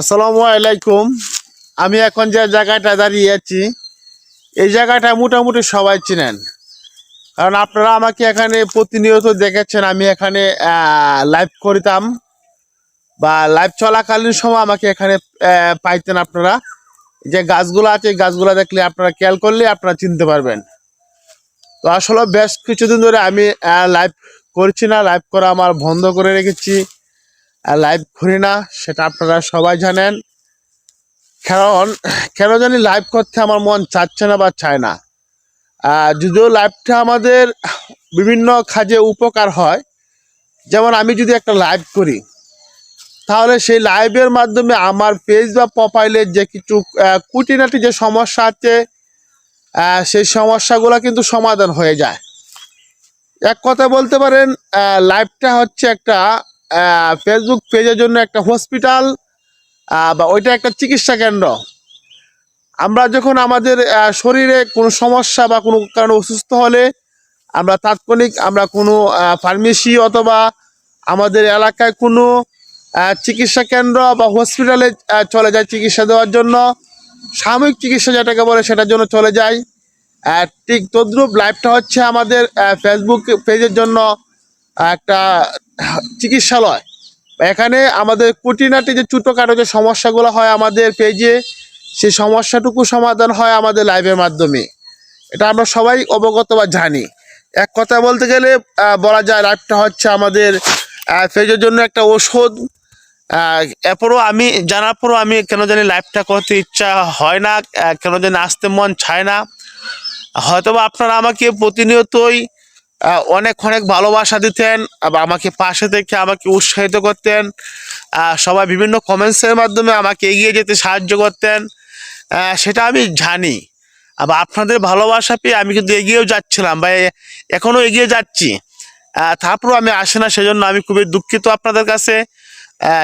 আসসালামু আলাইকুম। আমি এখন যে জায়গাটা দাঁড়িয়ে আছি, এই জায়গাটা মোটামুটি সবাই চিনেন। কারণ আপনারা আমাকে এখানে প্রতিনিয়ত দেখেছেন, আমি এখানে লাইভ করিতাম বা লাইভ চলাকালীন সময় আমাকে এখানে পাইতেন আপনারা। যে গাছগুলো আছে গাছগুলো দেখলে আপনারা খেয়াল করলে আপনারা চিনতে পারবেন। তো আসলে বেশ কিছুদিন ধরে আমি লাইভ করছি না লাইভ করা আমার বন্ধ করে রেখেছি। লাইভ করি না, সেটা আপনারা সবাই জানেন। কারণ, কেন জানি লাইভ করতে আমার মন চাচ্ছে না বা চায় না। যদিও লাইভটা আমাদের বিভিন্ন কাজে উপকার হয়, যেমন আমি যদি একটা লাইভ করি, তাহলে সেই লাইভের মাধ্যমে আমার পেজ বা প্রোফাইলের যে কিছু কুটিনাটি যে সমস্যা আছে সেই সমস্যাগুলো কিন্তু সমাধান হয়ে যায়। এক কথা বলতে পারেন লাইভটা হচ্ছে একটা ফেসবুক পেজের জন্য একটা হসপিটাল বা ওইটা একটা চিকিৎসা কেন্দ্র। আমরা যখন আমাদের শরীরে কোনো সমস্যা বা কোনো কারণে অসুস্থ হলে আমরা তাৎক্ষণিক আমরা কোনো ফার্মেসি অথবা আমাদের এলাকায় কোনো চিকিৎসা কেন্দ্র বা হসপিটালে চলে যায় চিকিৎসা দেওয়ার জন্য। সাময়িক চিকিৎসা যেটাকে বলে সেটার জন্য চলে যায়। ঠিক তদ্রুপ লাইভটা হচ্ছে আমাদের ফেসবুক পেজের জন্য একটা চিকিৎসালয়। এখানে আমাদের কুটিনাটি যে ছোটোখাটো যে সমস্যাগুলো হয় আমাদের পেজে, সেই সমস্যাটুকু সমাধান হয় আমাদের লাইভের মাধ্যমে। এটা আমরা সবাই অবগত বা জানি। এক কথা বলতে গেলে বলা যায় লাইভটা হচ্ছে আমাদের পেজের জন্য একটা ওষুধ এরপরও আমি, জানার পরও আমি কেন জানি লাইভটা করতে ইচ্ছা হয় না কেন জানি আসতে মন চায় না। হয়তোবা আপনারা আমাকে প্রতিনিয়তই অনেক অনেক ভালোবাসা দিতেন বা আমাকে পাশে থেকে আমাকে উৎসাহিত করতেন। সবাই বিভিন্ন কমেন্টসের মাধ্যমে আমাকে এগিয়ে যেতে সাহায্য করতেন। সেটা আমি জানি। আবার আপনাদের ভালোবাসা পেয়ে আমি কিন্তু এগিয়েও যাচ্ছিলাম বা এখনও এগিয়ে যাচ্ছি। তারপরও আমি আসি না, সেজন্য আমি খুবই দুঃখিত আপনাদের কাছে।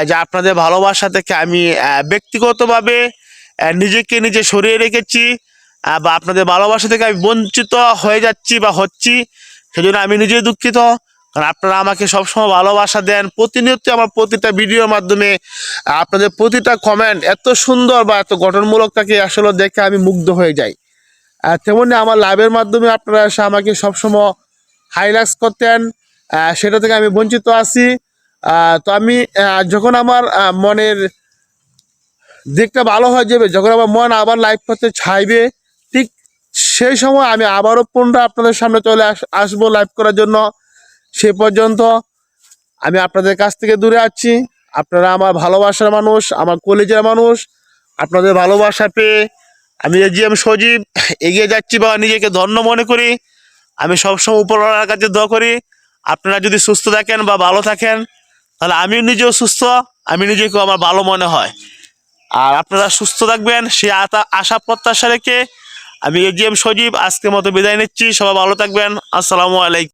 যে আপনাদের ভালোবাসা থেকে আমি ব্যক্তিগতভাবে নিজেকে নিজে সরিয়ে রেখেছি। বা আপনাদের ভালোবাসা থেকে আমি বঞ্চিত হয়ে যাচ্ছি বা হচ্ছি। সেজন্য আমি নিজেই দুঃখিত। কারণ আপনারা আমাকে সবসময় ভালোবাসা দেন। প্রতিনিয়ত আমার প্রতিটা ভিডিওর মাধ্যমে আপনাদের প্রতিটা কমেন্ট এত সুন্দর বা এত গঠনমূলক তাকে আসলে দেখে আমি মুগ্ধ হয়ে যাই। আর তেমনি আমার লাইভের মাধ্যমে আপনারা এসে আমাকে সবসময় হাইলাইটস করতেন। সেটা থেকে আমি বঞ্চিত আছি। তো আমি যখন আমার মনের দিকটা ভালো হয়ে যাবে, যখন আমার মন আবার লাইভ করতে ঠিক সেই সময় আমি আবারও পুনরায় আপনাদের সামনে চলে আস, আসব লাইভ করার জন্য। সে পর্যন্ত আমি আপনাদের কাছ থেকে দূরে আছি। আপনারা আমার ভালোবাসার মানুষ, আমার কলেজের মানুষ। আপনাদের ভালোবাসা পেয়ে আমি জি এম সজীব। এগিয়ে যাচ্ছি বা নিজেকে ধন্য মনে করি। আমি সবসময় উপরওয়ালার কাছে দোয়া করি। আপনারা যদি সুস্থ থাকেন বা ভালো থাকেন, তাহলে আমি নিজেও সুস্থ, আমি নিজেকেও আমার ভালো মনে হয়। আর আপনারা সুস্থ থাকবেন আতা- আশা প্রত্যাশা রেখে আমি এজিএম সজীব আজকের মতো বিদায় নিচ্ছি। সবাই ভালো থাকবেন। আসসালামু আলাইকুম।